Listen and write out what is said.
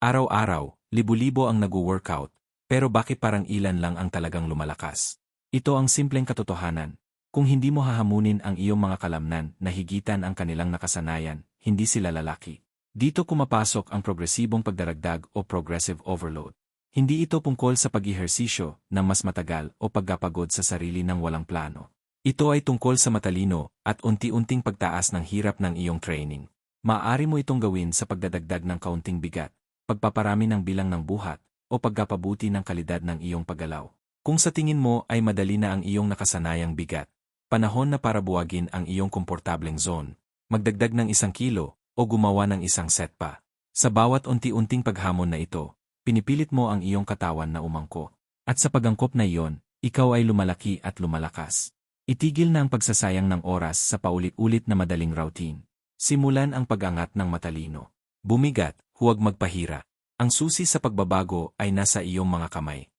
Araw-araw, libu-libo ang nag-workout, pero bakit parang ilan lang ang talagang lumalakas? Ito ang simpleng katotohanan. Kung hindi mo hahamunin ang iyong mga kalamnan na higitan ang kanilang nakasanayan, hindi sila lalaki. Dito kumapasok ang progresibong pagdaragdag o progressive overload. Hindi ito tungkol sa pag-ihersisyo ng mas matagal o pagkapagod sa sarili ng walang plano. Ito ay tungkol sa matalino at unti-unting pagtaas ng hirap ng iyong training. Maaari mo itong gawin sa pagdadagdag ng kaunting bigat, pagpaparami ng bilang ng buhat, o pagkapabuti ng kalidad ng iyong paggalaw. Kung sa tingin mo ay madali na ang iyong nakasanayang bigat, panahon na para buwagin ang iyong komportableng zone, magdagdag ng isang kilo, o gumawa ng isang set pa. Sa bawat unti-unting paghamon na ito, pinipilit mo ang iyong katawan na umangko. At sa pagangkop na iyon, ikaw ay lumalaki at lumalakas. Itigil na ang pagsasayang ng oras sa paulit-ulit na madaling routine. Simulan ang pag-angat ng matalino. Bumigat, huwag magpahira. Ang susi sa pagbabago ay nasa iyong mga kamay.